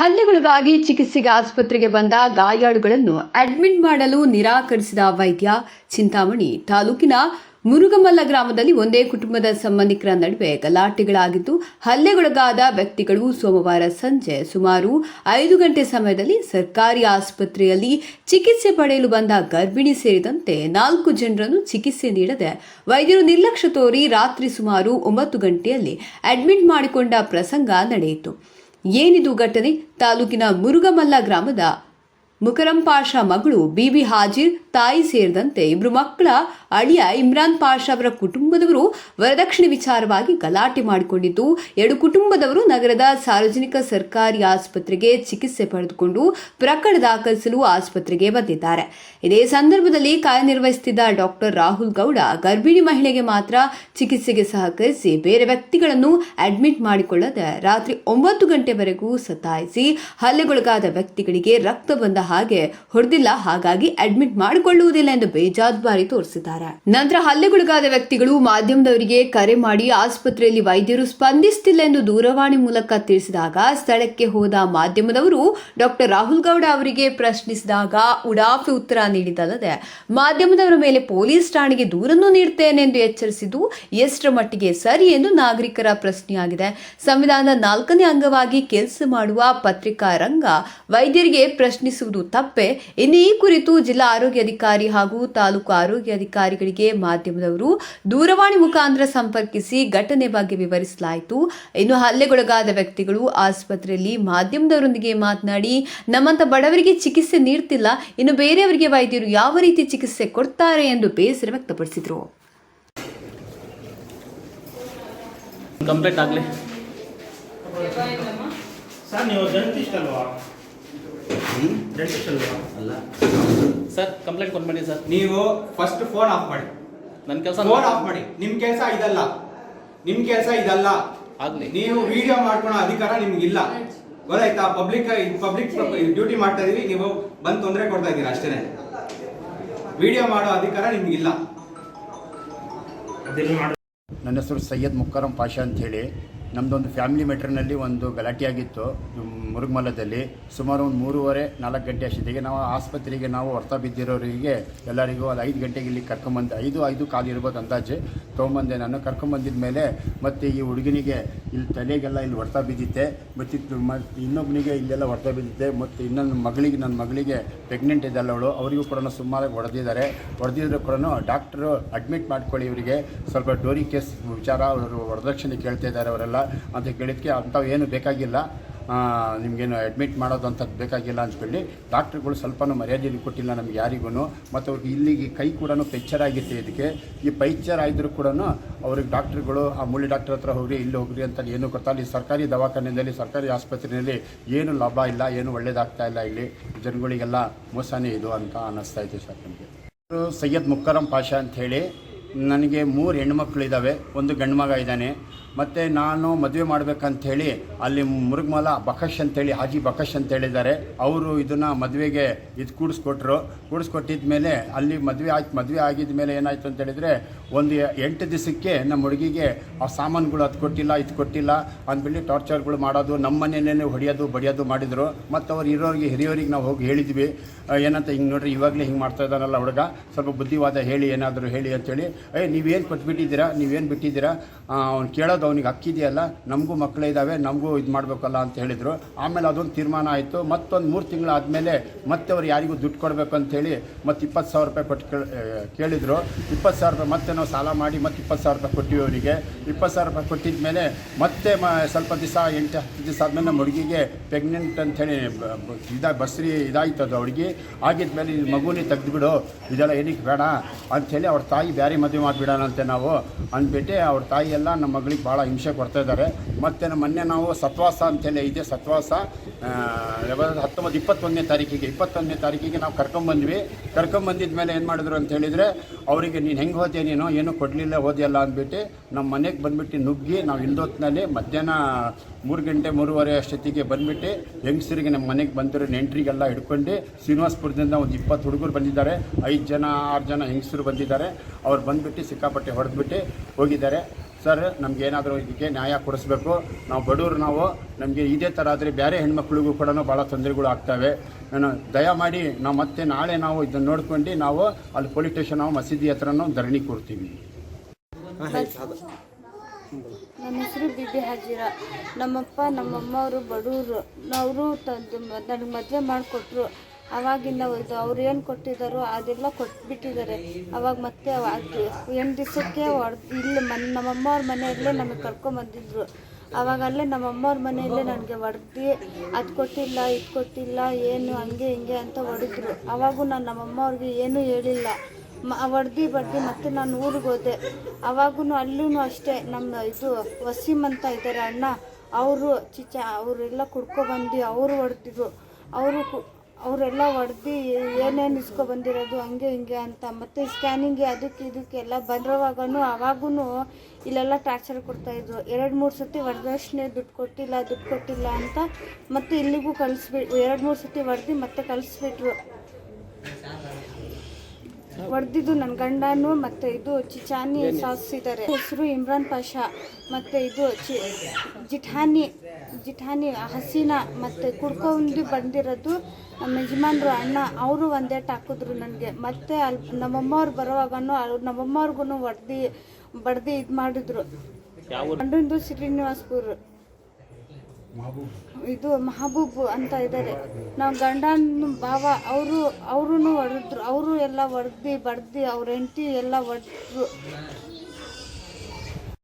ಹಲ್ಲೆಗಳಿಗಾಗಿ ಚಿಕಿತ್ಸೆಗೆ ಆಸ್ಪತ್ರೆಗೆ ಬಂದ ಗಾಯಾಳುಗಳನ್ನು ಅಡ್ಮಿಟ್ ಮಾಡಲು ನಿರಾಕರಿಸಿದ ವೈದ್ಯ ಚಿಂತಾಮಣಿ. ತಾಲೂಕಿನ ಮುರುಗಮಲ್ಲ ಗ್ರಾಮದಲ್ಲಿ ಒಂದೇ ಕುಟುಂಬದ ಸಂಬಂಧಿಕರ ನಡುವೆ ಗಲಾಟೆಗಳಾಗಿದ್ದು, ಹಲ್ಲೆಗೊಳಗಾದ ವ್ಯಕ್ತಿಗಳು ಸೋಮವಾರ ಸಂಜೆ ಸುಮಾರು ಐದು ಗಂಟೆ ಸಮಯದಲ್ಲಿ ಸರ್ಕಾರಿ ಆಸ್ಪತ್ರೆಯಲ್ಲಿ ಚಿಕಿತ್ಸೆ ಪಡೆಯಲು ಬಂದ ಗರ್ಭಿಣಿ ಸೇರಿದಂತೆ ನಾಲ್ಕು ಜನರನ್ನು ಚಿಕಿತ್ಸೆ ನೀಡದೆ ವೈದ್ಯರು ನಿರ್ಲಕ್ಷ್ಯ ತೋರಿ ರಾತ್ರಿ ಸುಮಾರು ಒಂಬತ್ತು ಗಂಟೆಯಲ್ಲಿ ಅಡ್ಮಿಟ್ ಮಾಡಿಕೊಂಡ ಪ್ರಸಂಗ ನಡೆಯಿತು. ಏನಿದು ಘಟನೆ? ತಾಲೂಕಿನ ಮುರುಗಮಲ್ಲ ಗ್ರಾಮದ ಮುಕರಂಪಾಷ ಮಗಳು ಬಿಬಿ ಹಾಜಿರ್ ತಾಯಿ ಸೇರಿದಂತೆ ಇಬ್ಬರು ಮಕ್ಕಳ ಅಳಿಯ ಇಮ್ರಾನ್ ಪಾಷಾ ಅವರ ಕುಟುಂಬದವರು ವರದಕ್ಷಿಣೆ ವಿಚಾರವಾಗಿ ಗಲಾಟೆ ಮಾಡಿಕೊಂಡಿದ್ದು, ಎರಡು ಕುಟುಂಬದವರು ನಗರದ ಸಾರ್ವಜನಿಕ ಸರ್ಕಾರಿ ಆಸ್ಪತ್ರೆಗೆ ಚಿಕಿತ್ಸೆ ಪಡೆದುಕೊಂಡು ಪ್ರಕರಣ ದಾಖಲಿಸಲು ಆಸ್ಪತ್ರೆಗೆ ಬಂದಿದ್ದಾರೆ. ಇದೇ ಸಂದರ್ಭದಲ್ಲಿ ಕಾರ್ಯನಿರ್ವಹಿಸುತ್ತಿದ್ದ ಡಾಕ್ಟರ್ ರಾಹುಲ್ ಗೌಡ ಗರ್ಭಿಣಿ ಮಹಿಳೆಗೆ ಮಾತ್ರ ಚಿಕಿತ್ಸೆಗೆ ಸಹಕರಿಸಿ ಬೇರೆ ವ್ಯಕ್ತಿಗಳನ್ನು ಅಡ್ಮಿಟ್ ಮಾಡಿಕೊಳ್ಳದೆ ರಾತ್ರಿ ಒಂಬತ್ತು ಗಂಟೆವರೆಗೂ ಸತಾಯಿಸಿ ಹಲ್ಲೆಗೊಳಗಾದ ವ್ಯಕ್ತಿಗಳಿಗೆ ರಕ್ತ ಬಂದ ಹಾಗೆ ಹೊಡೆದಿಲ್ಲ, ಹಾಗಾಗಿ ಅಡ್ಮಿಟ್ ಮಾಡಿಕೊಳ್ಳುವುದಿಲ್ಲ ಎಂದು ಬೇಜಾದ್ಬಾರಿ ತೋರಿಸಿದ್ದಾರೆ. ನಂತರ ಹಲ್ಲೆಗೊಳಗಾದ ವ್ಯಕ್ತಿಗಳು ಮಾಧ್ಯಮದವರಿಗೆ ಕರೆ ಮಾಡಿ ಆಸ್ಪತ್ರೆಯಲ್ಲಿ ವೈದ್ಯರು ಸ್ಪಂದಿಸುತ್ತಿಲ್ಲ ಎಂದು ದೂರವಾಣಿ ಮೂಲಕ ತಿಳಿಸಿದಾಗ ಸ್ಥಳಕ್ಕೆ ಹೋದ ಮಾಧ್ಯಮದವರು ಡಾಕ್ಟರ್ ರಾಹುಲ್ ಗೌಡ ಅವರಿಗೆ ಪ್ರಶ್ನಿಸಿದಾಗ ಉಡಾಫೆ ಉತ್ತರ ನೀಡಿದಲ್ಲದೆ ಮಾಧ್ಯಮದವರ ಮೇಲೆ ಪೊಲೀಸ್ ಠಾಣೆಗೆ ದೂರನ್ನು ನೀಡುತ್ತೇನೆ ಎಂದು ಎಚ್ಚರಿಸಿದ್ದು, ಎಷ್ಟರ ಮಟ್ಟಿಗೆ ಸರಿ ಎಂದು ನಾಗರಿಕರ ಪ್ರಶ್ನೆಯಾಗಿದೆ. ಸಂವಿಧಾನದ ನಾಲ್ಕನೇ ಅಂಗವಾಗಿ ಕೆಲಸ ಮಾಡುವ ಪತ್ರಿಕಾ ರಂಗ ವೈದ್ಯರಿಗೆ ಪ್ರಶ್ನಿಸುವುದು ತಪ್ಪೆ. ಇನ್ನು ಈ ಕುರಿತು ಜಿಲ್ಲಾ ಆರೋಗ್ಯಾಧಿಕಾರಿ ಹಾಗೂ ತಾಲೂಕು ಆರೋಗ್ಯ ಅಧಿಕಾರಿಗಳಿಗೆ ಮಾಧ್ಯಮದವರು ದೂರವಾಣಿ ಮುಖಾಂತರ ಸಂಪರ್ಕಿಸಿ ಘಟನೆ ಬಗ್ಗೆ ವಿವರಿಸಲಾಯಿತು. ಇನ್ನು ಹಲ್ಲೆಗೊಳಗಾದ ವ್ಯಕ್ತಿಗಳು ಆಸ್ಪತ್ರೆಯಲ್ಲಿ ಮಾಧ್ಯಮದವರೊಂದಿಗೆ ಮಾತನಾಡಿ ನಮ್ಮಂತ ಬಡವರಿಗೆ ಚಿಕಿತ್ಸೆ ನೀಡ್ತಿಲ್ಲ. ಇನ್ನು ಬೇರೆಯವರಿಗೆ ವೈದ್ಯರು ಯಾವ ರೀತಿ ಚಿಕಿತ್ಸೆ ಕೊಡ್ತಾರೆ ಎಂದು ಬೇಸರ ವ್ಯಕ್ತಪಡಿಸಿದರು. ಕಂಪ್ಲೀಟ್ ಆಗಲಿ. ಸರ್ ನೀವು ಜಂತಿಷ್ಟಲ್ವಾ ಅಲ್ವಾ? ಅಲ್ಲ. ಸರ್ ಕಂಪ್ಲೇಂಟ್ ಕೊಟ್ಬಿಡಿ ಸರ್ ನೀವು ಫಸ್ಟ್ ಫೋನ್ ಆಫ್ ಮಾಡಿ. ನನ್ನ ಕೆಲಸ ಫೋನ್ ಆಫ್ ಮಾಡಿ. ನಿಮ್ಮ ಕೆಲಸ ಇದಲ್ಲ. ನಿಮ್ಮ ಕೆಲಸ ಇದಲ್ಲ. ಆಗಲಿ. ನೀವು ವಿಡಿಯೋ ಮಾಡ್ಕೊಳೋ ಅಧಿಕಾರ ನಿಮ್ಗಿಲ್ಲ. ಗೊತ್ತಾಯ್ತಾ? ಪಬ್ಲಿಕ್ ಪಬ್ಲಿಕ್ ಡ್ಯೂಟಿ ಮಾಡ್ತಾ ಇದೀವಿ. ನೀವು ಬಂದ್ ತೊಂದರೆ ಕೊಡ್ತಾ ಇದ್ದೀರಾ ಅಷ್ಟೇನೆ. ವಿಡಿಯೋ ಮಾಡೋ ಅಧಿಕಾರ ನಿಮ್ಗಿಲ್ಲ. ನನ್ನ ಹೆಸರು ಸೈಯದ್ ಮುಕ್ಕರಂ ಪಾಷಾ ಅಂಥೇಳಿ ನಮ್ಮದೊಂದು ಫ್ಯಾಮಿಲಿ ಮೆಟ್ರ್ನಲ್ಲಿ ಒಂದು ಗಲಾಟೆಯಾಗಿತ್ತು ಮುರುಗಮಲ್ಲದಲ್ಲಿ ಸುಮಾರು ಒಂದು ಮೂರುವರೆ, ನಾಲ್ಕು ಗಂಟೆ ಅಷ್ಟೊತ್ತಿಗೆ ನಾವು ಆಸ್ಪತ್ರೆಗೆ ನಾವು ಹೊರತ ಬಿದ್ದಿರೋರಿಗೆ ಎಲ್ಲರಿಗೂ ಅದು ಐದು ಗಂಟೆಗೆ ಇಲ್ಲಿ ಕರ್ಕೊಂಬಂದು, ಐದು ಐದು ಕಾಲು ಇರ್ಬೋದು ಅಂದಾಜು ತೊಗೊಂಬಂದೆ ನಾನು. ಕರ್ಕೊಂಬಂದಿದ ಮೇಲೆ ಮತ್ತು ಈ ಹುಡುಗನಿಗೆ ಇಲ್ಲಿ ತಲೆಗೆಲ್ಲ ಇಲ್ಲಿ ಹೊರತ ಬಿದ್ದಿತ್ತೆ. ಮತ್ತು ಇನ್ನೊಬ್ಬನಿಗೆ ಇಲ್ಲೆಲ್ಲ ಹೊರತ ಬಿದ್ದಿದ್ದೆ ಮತ್ತು ಇನ್ನೊಂದು ಮಗಳಿಗೆ, ನನ್ನ ಮಗಳಿಗೆ ಪ್ರೆಗ್ನೆಂಟ್ ಇದ್ದಲ್ಲ ಅವಳು. ಅವರಿಗೂ ಕೂಡ ಸುಮಾರಾಗಿ ಹೊಡೆದಿದ್ದಾರೆ. ಹೊಡೆದಿದ್ರು ಕೂಡ ಡಾಕ್ಟ್ರು ಅಡ್ಮಿಟ್ ಮಾಡ್ಕೊಳ್ಳಿ ಇವರಿಗೆ. ಸ್ವಲ್ಪ ಡೋರಿ ಕೇಸ್ ವಿಚಾರ ಅವರು ವರದಕ್ಷಿಣೆ ಕೇಳ್ತಾ ಇದ್ದಾರೆ ಅವರೆಲ್ಲ. ಅಂತ ಕೇಳಿದ್ದಕ್ಕೆ ಅಂಥವು ಏನು ಬೇಕಾಗಿಲ್ಲ. ನಿಮಗೇನು ಅಡ್ಮಿಟ್ ಮಾಡೋದಂಥದ್ದು ಬೇಕಾಗಿಲ್ಲ ಅಂದ್ಕೊಳ್ಳಿ ಡಾಕ್ಟ್ರುಗಳು ಸ್ವಲ್ಪನೂ ಮರ್ಯಾದೆ ಕೊಟ್ಟಿಲ್ಲ ನಮ್ಗೆ ಯಾರಿಗೂ ಮತ್ತು ಅವ್ರಿಗೆ ಇಲ್ಲಿಗೆ ಕೈ ಕೂಡ ಪೆಚ್ಚರ್ ಆಗಿತ್ತು ಇದಕ್ಕೆ. ಈ ಪೈಚರ್ ಆಗಿದ್ರು ಕೂಡ ಅವ್ರಿಗೆ ಡಾಕ್ಟ್ರುಗಳು, ಆ ಮುಳ್ಳಿ ಡಾಕ್ಟ್ರ್ ಹತ್ರ ಹೋಗ್ರಿ, ಇಲ್ಲಿ ಹೋಗ್ರಿ ಅಂತ ಏನು ಗೊತ್ತಾಗಲಿ ಸರ್ಕಾರಿ ದವಾಖಾನೆಯಲ್ಲಿ, ಸರ್ಕಾರಿ ಆಸ್ಪತ್ರೆಯಲ್ಲಿ ಏನು ಲಾಭ ಇಲ್ಲ, ಏನು ಒಳ್ಳೇದಾಗ್ತಾ ಇಲ್ಲ ಇಲ್ಲಿ. ಜನಗಳಿಗೆಲ್ಲ ಮೋಸನೇ ಇದು ಅಂತ ಅನ್ನಿಸ್ತಾ ಇದೆ ಸರ್ ನಮಗೆ. ಸೈಯದ್ ಮುಕ್ಕರಂ ಪಾಷಾ ಅಂತ ಹೇಳಿ, ನನಗೆ ಮೂರು ಹೆಣ್ಮಕ್ಳಿದ್ದಾವೆ ಒಂದು ಗಂಡು ಮಗ ಇದ್ದಾನೆ. ಮತ್ತು ನಾನು ಮದುವೆ ಮಾಡಬೇಕಂಥೇಳಿ ಅಲ್ಲಿ ಮುರುಗಮಲ ಬಕಶ್ ಅಂತೇಳಿ, ಹಾಜಿ ಬಕಶ್ ಅಂತ ಹೇಳಿದ್ದಾರೆ ಅವರು ಇದನ್ನು ಮದುವೆಗೆ ಇದು ಕೂಡಿಸ್ಕೊಟ್ರು. ಕೂಡಿಸ್ಕೊಟ್ಟಿದ ಮೇಲೆ ಅಲ್ಲಿ ಮದುವೆ ಆಯ್ತು, ಮದುವೆ ಆಗಿದ ಮೇಲೆ ಏನಾಯಿತು ಅಂತ ಹೇಳಿದರೆ ಒಂದು ಎಂಟು ದಿವಸಕ್ಕೆ ನಮ್ಮ ಹುಡುಗಿಗೆ ಆ ಸಾಮಾನುಗಳು ಅದು ಕೊಟ್ಟಿಲ್ಲ, ಇದು ಕೊಟ್ಟಿಲ್ಲ ಅಂದ್ಬಿಟ್ಟು ಟಾರ್ಚರ್ಗಳು ಮಾಡೋದು, ನಮ್ಮ ಮನೆಯೇ ಹೊಡೆಯೋದು, ಬಡಿಯೋದು ಮಾಡಿದರು. ಮತ್ತು ಅವ್ರು ಇರೋರಿಗೆ ಹಿರಿಯೋರಿಗೆ ನಾವು ಹೋಗಿ ಹೇಳಿದ್ವಿ. ಏನಂತ ಹಿಂಗೆ ನೋಡ್ರಿ, ಇವಾಗಲೇ ಹಿಂಗೆ ಮಾಡ್ತಾ ಇದ್ದಾನಲ್ಲ ಹುಡುಗ. ಸ್ವಲ್ಪ ಬುದ್ಧಿವಾದ ಹೇಳಿ ಏನಾದರೂ ಹೇಳಿ ಅಂತೇಳಿ. ಏಯ್ ನೀವೇನು ಕೊಟ್ಬಿಟ್ಟಿದ್ದೀರಾ? ನೀವೇನು ಬಿಟ್ಟಿದ್ದೀರಾ? ಅವ್ನು ಕೇಳೋದು ಅವ್ನಿಗೆ ಹಕ್ಕಿದೆಯಲ್ಲ ನಮಗೂ ಮಕ್ಕಳಿದ್ದಾವೆ ನಮಗೂ ಇದು ಮಾಡಬೇಕಲ್ಲ ಅಂತ ಹೇಳಿದರು. ಆಮೇಲೆ ಅದೊಂದು ತೀರ್ಮಾನ ಆಯಿತು. ಮತ್ತೊಂದು ಮೂರು ತಿಂಗಳು ಆದಮೇಲೆ ಮತ್ತೆ ಅವ್ರು ಯಾರಿಗೂ ದುಡ್ಡು ಕೊಡಬೇಕು ಅಂಥೇಳಿ ಮತ್ತೆ ಇಪ್ಪತ್ತು ಸಾವಿರ ರೂಪಾಯಿ ಕೊಟ್ಟು ಕೇಳಿದರು. ಇಪ್ಪತ್ತು ಸಾವಿರ ರೂಪಾಯಿ ಮತ್ತೆ ನಾವು ಸಾಲ ಮಾಡಿ ಮತ್ತೆ ಇಪ್ಪತ್ತು ಸಾವಿರ ರೂಪಾಯಿ ಕೊಟ್ಟಿವಿ ಅವರಿಗೆ. ಇಪ್ಪತ್ತು ಸಾವಿರ ರೂಪಾಯಿ ಕೊಟ್ಟಿದ ಮೇಲೆ ಮತ್ತೆ ಮ, ಸ್ವಲ್ಪ ದಿವಸ ಎಂಟು, ಹತ್ತು ದಿವಸ ಆದಮೇಲೆ ನಮ್ಮ ಹುಡುಗಿಗೆ ಪ್ರೆಗ್ನೆಂಟ್ ಅಂಥೇಳಿ ಇದಾಗ ಬಸ್ರಿ ಇದಾಯ್ತು ಅದು ಹುಡುಗಿ ಆಗಿದ್ಮೇಲೆ ಈ ಮಗುನೇ ತೆಗೆದುಬಿಡು. ಇದೆಲ್ಲ ಏನಕ್ಕೆ ಬೇಡ ಅಂಥೇಳಿ ಅವ್ರ ತಾಯಿ ಬೇರೆ ಮದುವೆ ಮಾಡಿಬಿಡೋಣಂತೆ ನಾವು ಅಂದ್ಬಿಟ್ಟು. ಅವ್ರ ತಾಯಿ ಎಲ್ಲ ನಮ್ಮ ಮಗಳಿಗೆ ಭಾಳ ಹಿಂಸೆ ಕೊಡ್ತಾ ಇದ್ದಾರೆ. ಮತ್ತು ಮೊನ್ನೆ ನಾವು ಸತ್ವಾಸ ಅಂತೇಳಿ ಇದೆ. ಸತ್ವಾಸ ಹತ್ತೊಂಬತ್ತು, ಇಪ್ಪತ್ತೊಂದನೇ ತಾರೀಕಿಗೆ ಇಪ್ಪತ್ತೊಂದನೇ ತಾರೀಕಿಗೆ ನಾವು ಕರ್ಕೊಂಬಂದ್ವಿ. ಕರ್ಕೊಂಬಂದಿದ ಮೇಲೆ ಏನು ಮಾಡಿದ್ರು ಅಂತ ಹೇಳಿದರೆ, ಅವರಿಗೆ ನೀನು ಹೆಂಗೆ ಹೋದೆ ನೀನು? ಏನೂ ಕೊಡಲಿಲ್ಲ ಓದಿಯಲ್ಲ ಅಂದ್ಬಿಟ್ಟು ನಮ್ಮ ಮನೆಗೆ ಬಂದುಬಿಟ್ಟು ನುಗ್ಗಿ ನಾವು ಇಲ್ದೊತ್ತಿನಲ್ಲಿ ಮಧ್ಯಾಹ್ನ ಮೂರು ಗಂಟೆ ಮೂರುವರೆ ಅಷ್ಟೊತ್ತಿಗೆ ಬಂದುಬಿಟ್ಟು ಹೆಂಗಸರಿಗೆ ನಮ್ಮ ಮನೆಗೆ ಬಂದಿರೋ ನೆಂಟರಿಗೆಲ್ಲ ಹಿಡ್ಕೊಂಡು ಶ್ರೀನಿವಾಸಪುರದಿಂದ ಒಂದು ಇಪ್ಪತ್ತು ಹುಡುಗರು ಬಂದಿದ್ದಾರೆ. ಐದು ಜನ, ಆರು ಜನ ಹೆಂಗಸರು ಬಂದಿದ್ದಾರೆ. ಅವ್ರು ಬಂದುಬಿಟ್ಟು ಸಿಕ್ಕಾಪಟ್ಟೆ ಹೊಡೆದ್ಬಿಟ್ಟು ಹೋಗಿದ್ದಾರೆ. ಸರ್, ನಮ್ಗೆ ಏನಾದರೂ ಇದಕ್ಕೆ ನ್ಯಾಯ ಕೊಡಿಸ್ಬೇಕು. ನಾವು ಬಡವರು ನಾವು, ನಮಗೆ ಇದೇ ಥರ ಆದರೆ ಬೇರೆ ಹೆಣ್ಮಕ್ಳಿಗೂ ಕೂಡ ಭಾಳ ತೊಂದರೆಗಳು ಆಗ್ತವೆ. ನಾನು ದಯಮಾಡಿ ನಾವು ಮತ್ತೆ ನಾಳೆ ನಾವು ಇದನ್ನು ನೋಡ್ಕೊಂಡು ನಾವು ಅಲ್ಲಿ ಪೊಲೀಸ್ ಸ್ಟೇಷನ್ ನಾವು ಮಸೀದಿ ಹತ್ರನೂ ಧರಣಿ ಕೊಡ್ತೀವಿ ನನ್ನ ಹೆಸರು ಬಿಬಿ ಹಾಜಿರ. ನಮ್ಮಪ್ಪ ನಮ್ಮಮ್ಮವರು ಬಡವರು. ಅವರು ನನಗೆ ಮದುವೆ ಮಾಡಿಕೊಟ್ರು. ಅವಾಗಿಂದ ಇದು ಅವ್ರು ಏನು ಕೊಟ್ಟಿದ್ದಾರೋ ಅದೆಲ್ಲ ಕೊಟ್ಬಿಟ್ಟಿದ್ದಾರೆ. ಅವಾಗ ಮತ್ತೆ ಅದು ಎಂಟು ದಿವಸಕ್ಕೆ ಇಲ್ಲಿ ಮನೆ ನಮ್ಮಮ್ಮವ್ರ ಮನೆಯಲ್ಲೇ ನಮಗೆ ಕರ್ಕೊಂಬಂದಿದ್ರು ಅವಾಗ ಅಲ್ಲೇ ನಮ್ಮಮ್ಮವ್ರ ಮನೆಯಲ್ಲೇ ನನಗೆ ಹೊಡ್ದು, ಅದು ಕೊಟ್ಟಿಲ್ಲ, ಇದು ಕೊಟ್ಟಿಲ್ಲ, ಏನು ಹಂಗೆ ಹಿಂಗೆ ಅಂತ ಹೊಡೆದ್ರು. ಅವಾಗೂ ನಾನು ನಮ್ಮಮ್ಮವ್ರಿಗೆ ಏನೂ ಹೇಳಿಲ್ಲ. ಮ ಹೊಡ್ದು ಬಡ್ದು ಮತ್ತೆ ನಾನು ಊರಿಗೆ ಹೋದೆ. ಅವಾಗೂ ಅಲ್ಲೂ ಅಷ್ಟೇ ನಮ್ಮ ಇದು ವಸೀಮ್ ಅಂತ ಇದ್ದಾರೆ ಅಣ್ಣ, ಅವರು ಚಿಚ್ಚ ಅವರೆಲ್ಲ ಕುಡ್ಕೊಬಂದು ಅವರು ಹೊಡೆದಿದ್ರು. ಅವರು ಅವರೆಲ್ಲ ಹೊಡೆದು ಏನೇನು ಇಸ್ಕೊ ಬಂದಿರೋದು ಹಂಗೆ ಹಿಂಗೆ ಅಂತ ಮತ್ತು ಸ್ಕ್ಯಾನಿಂಗ್ ಅದಕ್ಕೆ ಇದಕ್ಕೆ ಎಲ್ಲ ಬಂದಿರೋವಾಗೂ ಅವಾಗೂ ಇಲ್ಲೆಲ್ಲ ಟಾರ್ಚರ್ ಕೊಡ್ತಾಯಿದ್ರು ಎರಡು ಮೂರು ಸತಿ ವರದಕ್ಷಿಣೆ ದುಡ್ಡು ಕೊಟ್ಟಿಲ್ಲ ದುಡ್ಡು ಕೊಟ್ಟಿಲ್ಲ ಅಂತ ಮತ್ತೆ ಇಲ್ಲಿಗೂ ಕಳಿಸ್ಬಿಟ್ಟು ಎರಡು ಮೂರು ಸತಿ ಹೊಡೆದು ಮತ್ತೆ ಕಳಿಸ್ಬಿಟ್ರು. ಹೊಡೆದಿದ್ದು ನನ್ನ ಗಂಡನು ಮತ್ತು ಇದು ಚಿಚಾನಿ ಸಾಧಿಸಿದ್ದಾರೆ ಹೆಸರು ಇಮ್ರಾನ್ ಪಾಷಾ ಮತ್ತು ಇದು ಚಿ ಜಿಠಾನಿ ಜಿಠಾನಿ ಹಸೀನಾ ಮತ್ತು ಕುಡ್ಕೊಂಡು ಬಂದಿರೋದು ನಮ್ಮ ಯಜಮಾನ್ರು ಅಣ್ಣ ಅವರು ಒಂದೇಟ್ ಹಾಕಿದ್ರು ನನಗೆ. ಮತ್ತೆ ಅಲ್ಲಿ ನಮ್ಮಮ್ಮವ್ರು ಬರೋವಾಗನೂ ಅವ್ರು ನಮ್ಮಮ್ಮವ್ರಿಗೂ ಹೊಡ್ದು ಬಡ್ದು ಇದು ಮಾಡಿದ್ರು? ಗಂಡಂದು ಶ್ರೀನಿವಾಸ್ಪುರ್. ಇದು ಮಹಬೂಬ್ ಅಂತ ಇದ್ದಾರೆ ನಾವು ಗಂಡನ ಭಾವ ಅವರು ಅವರು ಹೊಡೆದ್ರು ಅವರು ಎಲ್ಲ ಹೊಡೆದು ಬಡ್ದು ಅವ್ರ ಹೆಂಡತಿ ಎಲ್ಲ ಹೊಡೆದ್ರು